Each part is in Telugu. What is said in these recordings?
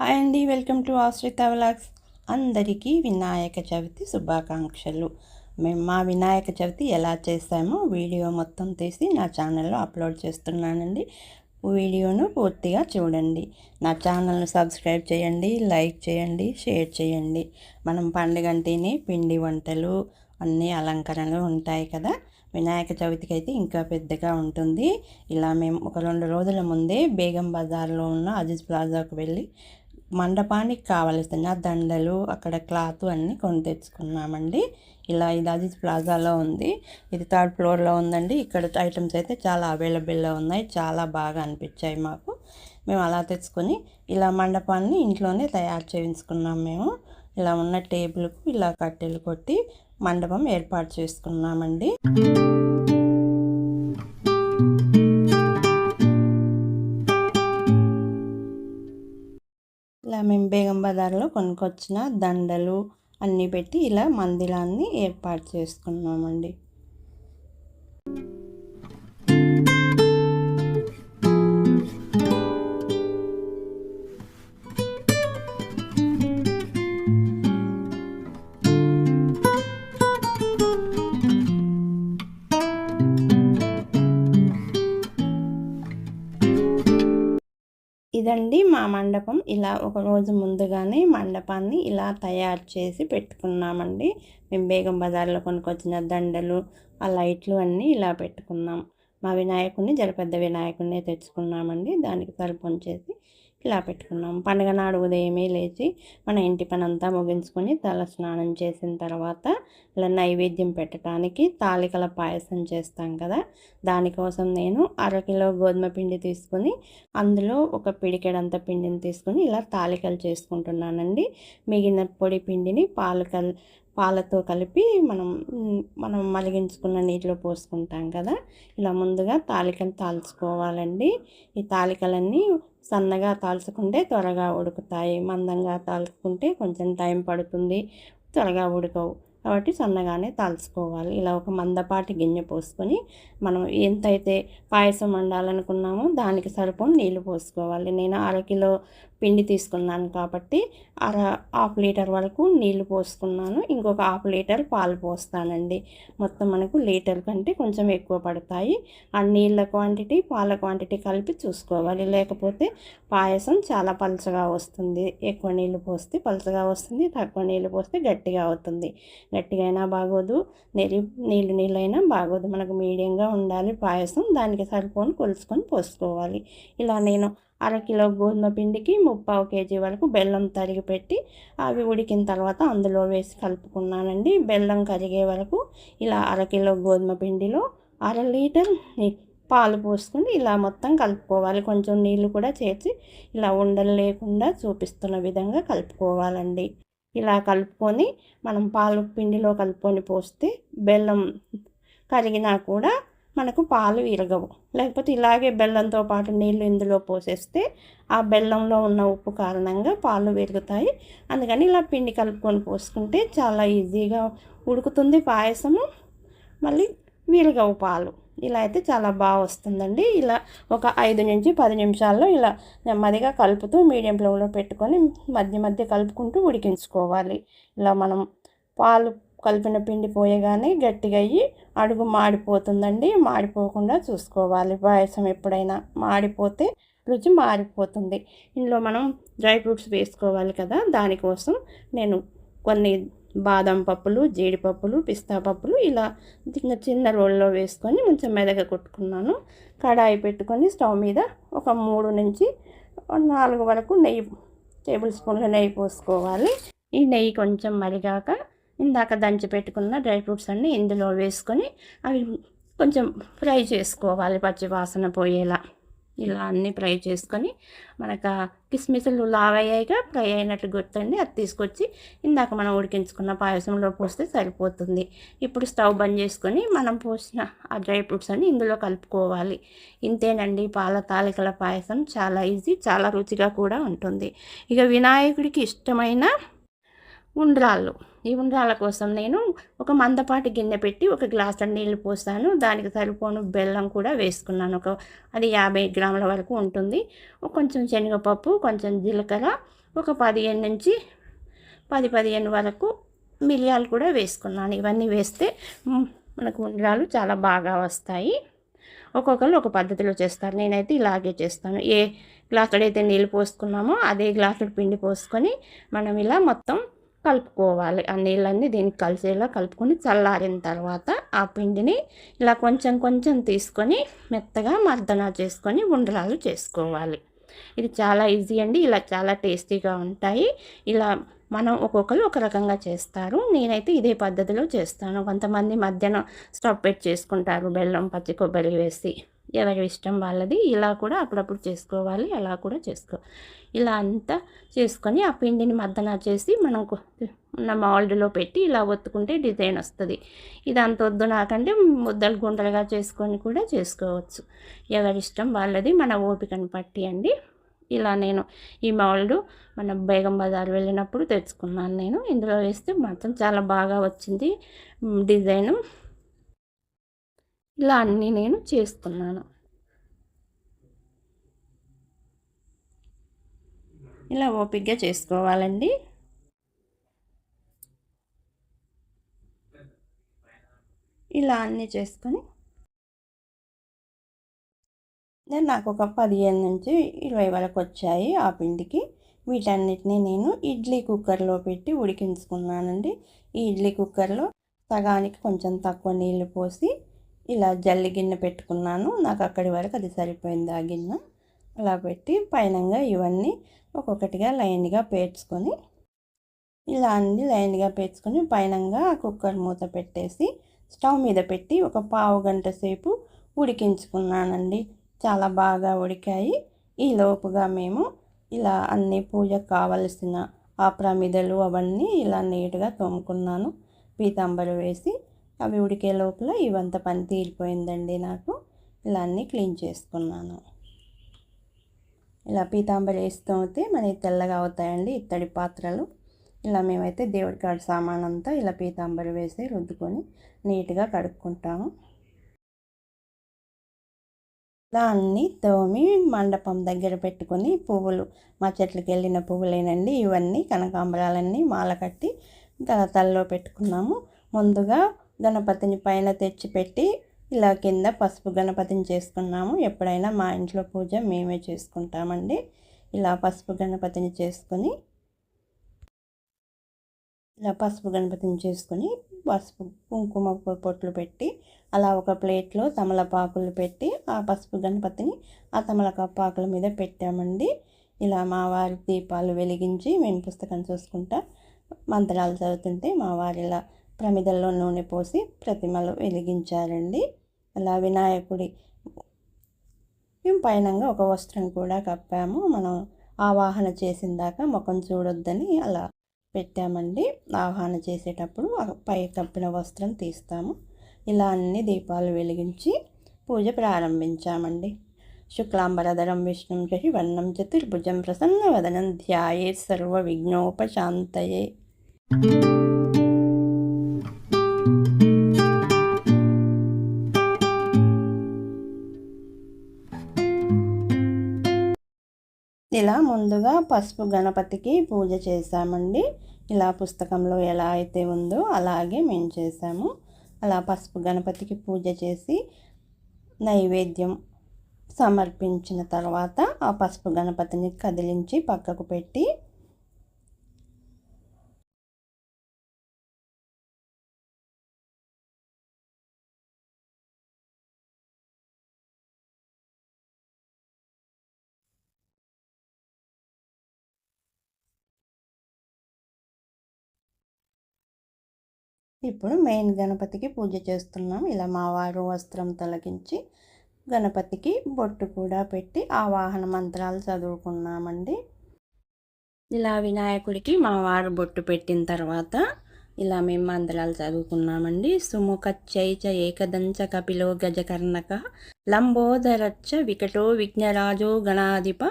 హాయ్ అండి వెల్కమ్ టు ఆశ్రిత వ్లాగ్స్. అందరికీ వినాయక చవితి శుభాకాంక్షలు. మేము మా వినాయక చవితి ఎలా చేస్తామో వీడియో మొత్తం తీసి నా ఛానల్లో అప్లోడ్ చేస్తున్నానండి. వీడియోను పూర్తిగా చూడండి. నా ఛానల్ను సబ్స్క్రైబ్ చేయండి లైక్ చేయండి షేర్ చేయండి. మనం పండుగంటేనే పిండి వంటలు అన్నీ అలంకరణలు ఉంటాయి కదా. వినాయక చవితికి అయితే ఇంకా పెద్దగా ఉంటుంది. ఇలా మేము ఒక రెండు రోజుల ముందే బేగం బజార్లో ఉన్న అజిజ్ ప్లాజాకు వెళ్ళి మండపానికి కావలసిన దండలు అక్కడ క్లాత్ అన్నీ కొని తెచ్చుకున్నామండి. ఇలా ఇది అజిత్ ప్లాజాలో ఉంది. ఇది థర్డ్ ఫ్లోర్లో ఉందండి. ఇక్కడ ఐటమ్స్ అయితే చాలా అవైలబుల్లో ఉన్నాయి. చాలా బాగా అనిపించాయి మాకు. మేము అలా తెచ్చుకొని ఇలా మండపాన్ని ఇంట్లోనే తయారు చేయించుకున్నాం మేము. ఇలా ఉన్న టేబుల్కు ఇలా కట్టెలు కొట్టి మండపం ఏర్పాటు చేసుకున్నామండి. బేగం బజార్లో కొనుక్కొచ్చిన దండలు అన్నీ పెట్టి ఇలా మందిరాన్ని ఏర్పాటు చేసుకున్నామండి. ఇదండి మా మండపం ఇలా ఒక రోజు ముందుగానే మండపాన్ని ఇలా తయారు చేసి పెట్టుకున్నామండి. మేము బేగం బజార్లో కొనుక్కొచ్చిన దండలు ఆ లైట్లు అన్నీ ఇలా పెట్టుకున్నాం. మా వినాయకుడిని జలపెద్ద వినాయకుడిని తెచ్చుకున్నామండి. దానికి తలుపు చేసి ఇలా పెట్టుకున్నాం. పండుగ నాడు ఉదయమే లేచి మన ఇంటి పని అంతా ముగించుకొని తల స్నానం చేసిన తర్వాత ఇలా నైవేద్యం పెట్టడానికి తాలికల పాయసం చేస్తాం కదా. దానికోసం నేను అరకిలో గోధుమ పిండి తీసుకొని అందులో ఒక పిడికెడంత పిండిని తీసుకొని ఇలా తాలికలు చేసుకుంటున్నానండి. మిగిలిన పొడి పిండిని పాలు కల్ పాలతో కలిపి మనం మనం మలిగించుకున్న నీటిలో పోసుకుంటాం కదా. ఇలా ముందుగా తాలికలు తాల్చుకోవాలండి. ఈ తాలికలన్నీ సన్నగా తాల్చుకుంటే త్వరగా ఉడుకుతాయి. మందంగా తాల్చుకుంటే కొంచెం టైం పడుతుంది. త్వరగా ఉడకవు. కాబట్టి సన్నగానే తాల్చుకోవాలి. ఇలా ఒక మందపాటి గిన్నె పోసుకొని మనం ఎంతైతే పాయసం వండాలనుకున్నామో దానికి సరిపోని నీళ్ళు పోసుకోవాలి. నేను అరకిలో పిండి తీసుకున్నాను కాబట్టి అర హాఫ్ లీటర్ వరకు నీళ్ళు పోసుకున్నాను. ఇంకొక హాఫ్ లీటర్ పాలు పోస్తానండి. మొత్తం మనకు లీటర్ కంటే కొంచెం ఎక్కువ పడతాయి. ఆ నీళ్ళ క్వాంటిటీ పాల క్వాంటిటీ కలిపి చూసుకోవాలి. లేకపోతే పాయసం చాలా పలచగా వస్తుంది. ఎక్కువ నీళ్ళు పోస్తే పలచగా వస్తుంది తక్కువ నీళ్ళు పోస్తే గట్టిగా అవుతుంది. గట్టిగా అయినా బాగోదు. నెరి నీళ్ళు నీళ్ళు అయినా బాగోదు. మనకు మీడియంగా ఉండాలి పాయసం. దానికి సరిపోని కొలుసుకొని పోసుకోవాలి. ఇలా నేను అరకిలో గోధుమ పిండికి ముప్పావు కేజీ వరకు బెల్లం తరిగి పెట్టి అవి ఉడికిన తర్వాత అందులో వేసి కలుపుకున్నానండి. బెల్లం కరిగే వరకు ఇలా అరకిలో గోధుమ పిండిలో అర లీటర్ పాలు పోసుకొని ఇలా మొత్తం కలుపుకోవాలి. కొంచెం నీళ్ళు కూడా చేర్చి ఇలా ఉండలు లేకుండా చూపిస్తున్న విధంగా కలుపుకోవాలండి. ఇలా కలుపుకొని మనం పాలు పిండిలో కలుపుకొని పోస్తే బెల్లం కరిగినా కూడా మనకు పాలు విరగవు లేకపోతే ఇలాగే బెల్లంతో పాటు నీళ్ళు ఇందులో పోసేస్తే ఆ బెల్లంలో ఉన్న ఉప్పు కారణంగా పాలు విరుగుతాయి. అందుకని ఇలా పిండి కలుపుకొని పోసుకుంటే చాలా ఈజీగా ఉడుకుతుంది పాయసము. మళ్ళీ విరగవు పాలు. ఇలా అయితే చాలా బాగా వస్తుందండి. ఇలా ఒక ఐదు నుంచి పది నిమిషాల్లో ఇలా నెమ్మదిగా కలుపుతూ మీడియం ఫ్లేమ్లో పెట్టుకొని మధ్య మధ్య కలుపుకుంటూ ఉడికించుకోవాలి. ఇలా మనం పాలు కలిపిన పిండి పోయగానే గట్టిగా అయ్యి అడుగు మాడిపోతుందండి. మాడిపోకుండా చూసుకోవాలి. పాయసం ఎప్పుడైనా మాడిపోతే రుచి మారిపోతుంది. ఇందులో మనం డ్రై ఫ్రూట్స్ వేసుకోవాలి కదా దానికోసం నేను కొన్ని బాదం పప్పులు జీడిపప్పులు పిస్తా పప్పులు ఇలా చిన్న చిన్న రోల్లో వేసుకొని కొంచెం మెదగ కొట్టుకున్నాను. కడాయి పెట్టుకొని స్టవ్ మీద ఒక మూడు నుంచి నాలుగు వరకు నెయ్యి టేబుల్ స్పూన్ల నెయ్యి పోసుకోవాలి. ఈ నెయ్యి కొంచెం మరిగాక ఇందాక దంచి పెట్టుకున్న డ్రై ఫ్రూట్స్ అన్నీ ఇందులో వేసుకొని అవి కొంచెం ఫ్రై చేసుకోవాలి పచ్చి వాసన పోయేలా. ఇలా అన్నీ ఫ్రై చేసుకొని మనకు కిస్మిస్లు లావయ్యాయిగా ఫ్రై అయినట్టు గుర్తండి. అది తీసుకొచ్చి ఇందాక మనం ఉడికించుకున్న పాయసంలో పోస్తే సరిపోతుంది. ఇప్పుడు స్టవ్ బంద్ చేసుకొని మనం పోసిన ఆ డ్రై ఫ్రూట్స్ అన్ని ఇందులో కలుపుకోవాలి. ఇంతేనండి పాల తాలికల పాయసం చాలా ఈజీ చాలా రుచిగా కూడా ఉంటుంది. ఇక వినాయకుడికి ఇష్టమైన ఉండ్రాళ్ళు. ఈ ఉండ్రాల కోసం నేను ఒక మందపాటి గిన్నె పెట్టి ఒక గ్లాస్ నీళ్ళు పోస్తాను. దానికి సరిపోను బెల్లం కూడా వేసుకున్నాను. ఒక అది యాభై గ్రాముల వరకు ఉంటుంది. కొంచెం శనగపప్పు కొంచెం జీలకర్ర ఒక పదిహేను నుంచి పది పదిహేను వరకు మిరియాలు కూడా వేసుకున్నాను. ఇవన్నీ వేస్తే మనకు ఉండ్రాలు చాలా బాగా వస్తాయి. ఒక్కొక్కరు ఒక పద్ధతిలో చేస్తారు. నేనైతే ఇలాగే చేస్తాను. ఏ గ్లాసుడైతే అయితే నీళ్ళు పోసుకున్నామో అదే గ్లాసుడు పిండి పోసుకొని మనం ఇలా మొత్తం కలుపుకోవాలి. ఆ నీళ్ళన్నీ దీనికి కలిసేలా కలుపుకొని చల్లారిన తర్వాత ఆ పిండిని ఇలా కొంచెం కొంచెం తీసుకొని మెత్తగా మర్దన చేసుకొని ఉండరాలు చేసుకోవాలి. ఇది చాలా ఈజీ అండి. ఇలా చాలా టేస్టీగా ఉంటాయి. ఇలా మనం ఒక్కొక్కరు ఒక రకంగా చేస్తారు. నేనైతే ఇదే పద్ధతిలో చేస్తాను. కొంతమంది మధ్యాహ్నం స్టవ్ పెట్టి చేసుకుంటారు. బెల్లం పచ్చి కొబ్బరి వేసి. ఎవరి ఇష్టం వాళ్ళది ఇలా కూడా అప్పుడప్పుడు చేసుకోవాలి అలా కూడా చేసుకో. ఇలా అంతా చేసుకొని ఆ పిండిని మద్దన చేసి మనం ఉన్న మౌల్డ్లో పెట్టి ఇలా ఒత్తుకుంటే డిజైన్ వస్తుంది. ఇది అంత వద్దు నాకంటే ముద్దలు గుండలుగా చేసుకొని కూడా చేసుకోవచ్చు. ఎవరి ఇష్టం వాళ్ళది మన ఓపికను పట్టి అండి. ఇలా నేను ఈ మౌల్డ్ మన బేగం బజార్ వెళ్ళినప్పుడు తెచ్చుకున్నాను నేను. ఇందులో వేస్తే మాత్రం చాలా బాగా వచ్చింది డిజైను. ఇలా అన్నీ నేను చేస్తున్నాను. ఇలా ఓపిక్గా చేసుకోవాలండి. ఇలా అన్నీ చేసుకొని నేను నాకు ఒక పదిహేను నుంచి ఇరవై వరకు వచ్చాయి ఆ పిండికి. వీటన్నిటిని నేను ఇడ్లీ కుక్కర్లో పెట్టి ఉడికించుకున్నానండి. ఈ ఇడ్లీ కుక్కర్లో సగానికి కొంచెం తక్కువ నీళ్ళు పోసి ఇలా జల్లి గిన్నె పెట్టుకున్నాను. నాకు అక్కడి వరకు అది సరిపోయింది ఆ గిన్నె. అలా పెట్టి పైనంగా ఇవన్నీ ఒక్కొక్కటిగా లైన్గా పేర్చుకొని ఇలా అన్ని లైన్గా పేర్చుకొని పైనంగా కుక్కర్ మూత పెట్టేసి స్టవ్ మీద పెట్టి ఒక పావు గంట సేపు ఉడికించుకున్నానండి. చాలా బాగా ఉడికాయి. ఈ లోపుగా మేము ఇలా అన్ని పూజకు కావలసిన ఆ ప్రమిదలు అవన్నీ ఇలా నీట్గా తోముకున్నాను. పీతాంబరు వేసి అవి ఉడికే లోపల ఇవంత పని తీరిపోయిందండి నాకు. ఇలా అన్నీ క్లీన్ చేసుకున్నాను. ఇలా పీతాంబరి వేసి మనకి తెల్లగా అవుతాయండి ఇత్తడి పాత్రలు. ఇలా మేమైతే దేవుడి కాడ సామాన్ అంతా ఇలా పీతాంబరి వేసి రుద్దుకొని నీట్గా కడుక్కుంటాము. దాన్ని తోమి మండపం దగ్గర పెట్టుకొని పువ్వులు మా చెట్లకి వెళ్ళిన పువ్వులేనండి ఇవన్నీ కనకాంబరాలన్నీ మాల కట్టి తలలో పెట్టుకున్నాము. ముందుగా గణపతిని పైన తెచ్చిపెట్టి ఇలా కింద పసుపు గణపతిని చేసుకున్నాము. ఎప్పుడైనా మా ఇంట్లో పూజ మేమే చేసుకుంటామండి. ఇలా పసుపు గణపతిని చేసుకొని ఇలా పసుపు గణపతిని చేసుకొని పసుపు కుంకుమ పొట్లు పెట్టి అలా ఒక ప్లేట్లో తమలపాకులు పెట్టి ఆ పసుపు గణపతిని ఆ తమలపాకుల మీద పెట్టామండి. ఇలా మా వారి దీపాలు వెలిగించి మేము పుస్తకం చూసుకుంటా మంత్రాలు చదువుతుంటే మా వారి ఇలా ప్రమిదల్లో నూనె పోసి ప్రతిమలు వెలిగించారండి అలా వినాయకుడి మేము పైనంగా ఒక వస్త్రం కూడా కప్పాము. మనం ఆవాహన చేసిన దాకా ముఖం చూడొద్దని అలా పెట్టామండి. ఆవాహన చేసేటప్పుడు పై కప్పిన వస్త్రం తీస్తాము. ఇలా అన్ని దీపాలు వెలిగించి పూజ ప్రారంభించామండి. శుక్లాంబరధరం విష్ణుం చహి వర్ణం చతుర్భుజం ప్రసన్నవదనం ధ్యాయే సర్వ విఘ్నోపశాంతయే ఇలా ముందుగా పసుపు గణపతికి పూజ చేశామండి. ఇలా పుస్తకంలో ఎలా అయితే ఉందో అలాగే మేము చేసాము అలా పసుపు గణపతికి పూజ చేసి నైవేద్యం సమర్పించిన తర్వాత ఆ పసుపు గణపతిని కదిలించి పక్కకు పెట్టి ఇప్పుడు మెయిన్ గణపతికి పూజ చేస్తున్నాం. ఇలా మా వారు వస్త్రం తొలగించి గణపతికి బొట్టు కూడా పెట్టి ఆ వాహన మంత్రాలు చదువుకున్నామండి. ఇలా వినాయకుడికి మా వారు బొట్టు పెట్టిన తర్వాత ఇలా మేము మంత్రాలు చదువుకున్నామండి. సుముఖచ్చైచ ఏకదంచ కపిలో గజకర్ణక లంబోదరచ్చ వికటో విఘ్నరాజో గణాధిప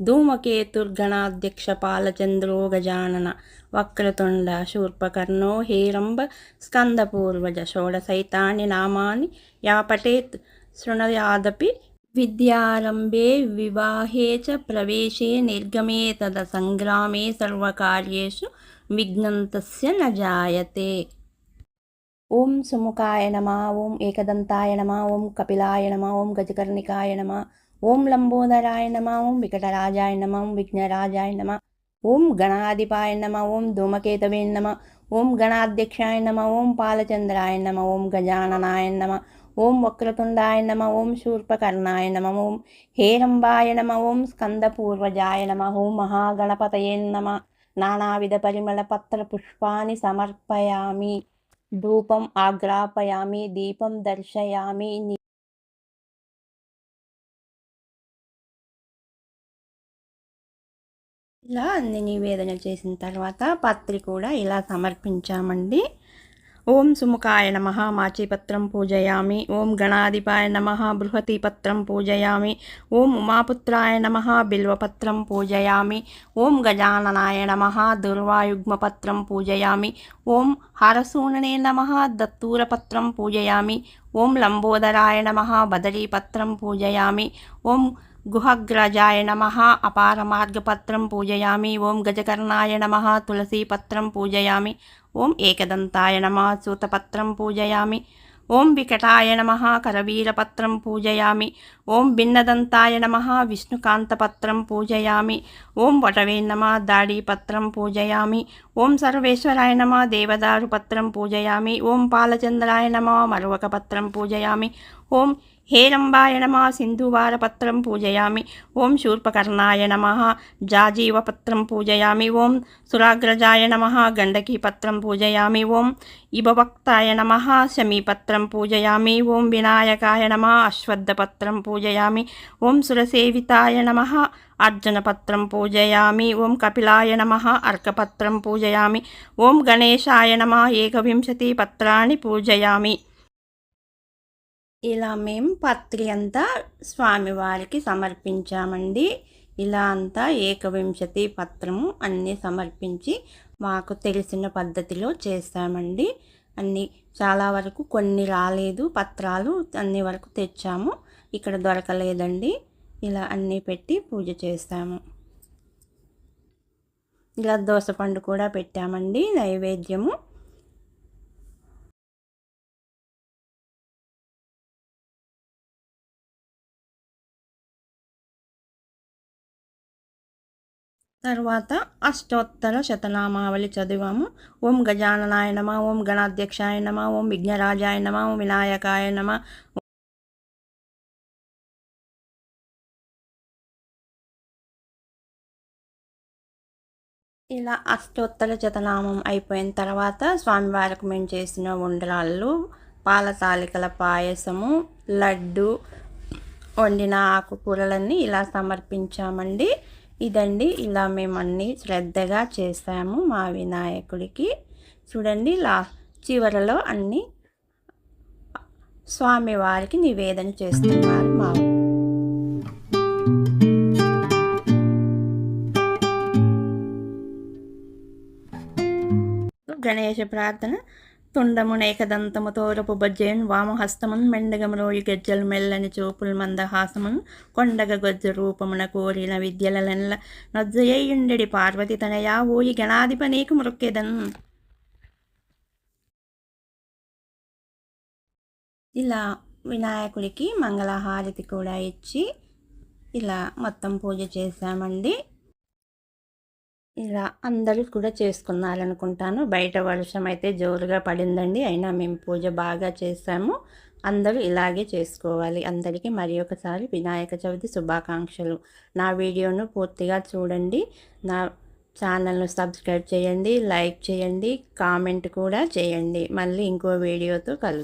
ధూమకేతుర్గణాధ్యక్ష పాలచంద్రో గజానన వక్రతుండ శూర్పకర్ణో హేరంబ స్కందపూర్వజ షోడసైతాన్ని నామాని యాపటేత్ శృణయాదపి విద్యారంభే వివాహే చ ప్రవేశే నిర్గమే తద సంగ్రామే సర్వకార్యేషు විග්නන්තස්ය නජායතේ ඕම් සුමුකාය නමා ඕම් ඒකදන්තාය නමා ඕම් කපිලාය නමා ඕම් ගජකරණිකාය නමා ඕම් ලම්බෝදරාය නමා ඕම් විකටරාජාය නමා ඕම් විඝ්නරාජාය නමා ඕම් ගණාධිපාය නමා ඕම් දොමකේතවේ නමා ඕම් ගණාධ්‍යක්ෂාය නමා ඕම් පාලචන්ද්‍රාය නමා ඕම් ගජානනාය නමා ඕම් වක්‍රතුණ්ඩාය නමා ඕම් ශූර්පකර්ණාය නමා ඕම් හේරම්බාය නමා ඕම් ස්කන්ධපූර්වජාය නමා ඕම් මහා ගණපතයේ නමා నానావిధ పరిమళ పత్ర పుష్పాన్ని సమర్పయామి ధూపం ఆగ్రాపయామి దీపం దర్శయామి ఇలా అన్ని నివేదన చేసిన తర్వాత పత్రి కూడా ఇలా సమర్పించామండి. ఓం సుముఖాయ నమ మాచిపత్రం పూజయామి ఓం గణాధిపాయ నమ బృహతిపత్రం పూజయామి ఓం ఉమాపుత్రాయ నమ బిల్వపత్రం పూజయామి ఓం గజాననాయ నమ దుర్వాయుగ్మపత్రం పూజయామి ఓం హరసూననే నమ దత్తూరపత్రం పూజయామి ఓం లంబోదరాయ నమ బదరీపత్రం పూజయామి ఓం గుహగ్రజాయ నమ అపారమార్గపత్రం పూజయామి ఓం గజకర్ణాయ నమ తులసీపత్రం పూజయామి ఓం ఏకదంతాయ నమ సూతపత్రం పూజయామి ఓం వికటాయ నమ కరవీరపత్రం పూజయామి ఓం భిన్నదంతాయ నమ విష్ణుకాంతపత్రం పూజయామి ఓం వటవే నమ దాడీపత్రం పూజయామి ఓం సర్వేశ్వరాయ నమ దేవదారుపత్రం పూజయామి ఓం పాలచంద్రాయ నమ మరువకపత్రం పూజయామి ఓం హేరంబాయ నమ సింధువార పత్రం పూజయామి. ఓం శూర్పకర్ణాయ నమ జాజీవ పత్రం పూజయామి. ఓం సురాగ్రజాయ నమ గండకీ పత్రం పూజయామి. ఓం ఇభవక్తాయ నమ శమీ పత్రం పూజయామి. ఓం వినాయకాయ నమ అశ్వద్ధ పత్రం పూజయామి. ఓం సురసేవితాయ నమ అర్జున పత్రం పూజయామి. ఓం కపిలాయ నమ అర్కపత్రం పూజయామి. ఓం గణేశాయ నమ ఏకవింశతి పత్రాన్ని పూజయామి. ఇలా మేము పత్రి అంతా స్వామివారికి సమర్పించామండి. ఇలా అంతా ఏకవింశతి పత్రము అన్నీ సమర్పించి మాకు తెలిసిన పద్ధతిలో చేస్తామండి. అన్నీ చాలా వరకు కొన్ని రాలేదు పత్రాలు అన్ని వరకు తెచ్చాము. ఇక్కడ దొరకలేదండి. ఇలా అన్నీ పెట్టి పూజ చేస్తాము. ఇలా దోసపండు కూడా పెట్టామండి నైవేద్యము. తర్వాత అష్టోత్తర శతనామావళి చదివాము. ఓం గజాననాయ నమ ఓం గణాధ్యక్షాయ నమ ఓం విఘ్నరాజాయ నమ ఓం వినాయకాయ నమ ఇలా అష్టోత్తర శతనామం అయిపోయిన తర్వాత స్వామివారికి మేము చేసిన ఉండ్రాళ్ళు పాల తాలికల పాయసము లడ్డు వండిన ఆకుకూరలన్నీ ఇలా సమర్పించామండి. ఇదండి ఇలా మేము అన్నీ శ్రద్ధగా చేసాము మా వినాయకుడికి. చూడండి లా చివరలో అన్నీ స్వామివారికి నివేదన చేస్తున్నారు మా గణేష ప్రార్థన. తుండమునేకదంతము తోరపు బజ్జేన్ వామహస్తమున్ మెండగములోయి గజ్జలు మెల్లని చూపులు మందహాసమున్ కొండగ గొజ్జ రూపమున కోరిన విద్యలనెల్ల నొజ్జయ్యుండెడి పార్వతి తనయా ఓయి గణాధిప నీకు మృక్కెదన్. ఇలా వినాయకుడికి మంగళహారతి కూడా ఇచ్చి ఇలా మొత్తం పూజ చేశామండి. ఇలా అందరూ కూడా చేసుకున్నారనుకుంటాను. బయట వర్షం అయితే జోరుగా పడిందండి. అయినా మేము పూజ బాగా చేసాము. అందరూ ఇలాగే చేసుకోవాలి. అందరికీ మరి ఒకసారి వినాయక చవితి శుభాకాంక్షలు. నా వీడియోను పూర్తిగా చూడండి. నా ఛానల్ను సబ్స్క్రైబ్ చేయండి. లైక్ చేయండి. కామెంట్ కూడా చేయండి. మళ్ళీ ఇంకో వీడియోతో కలుద్దాం.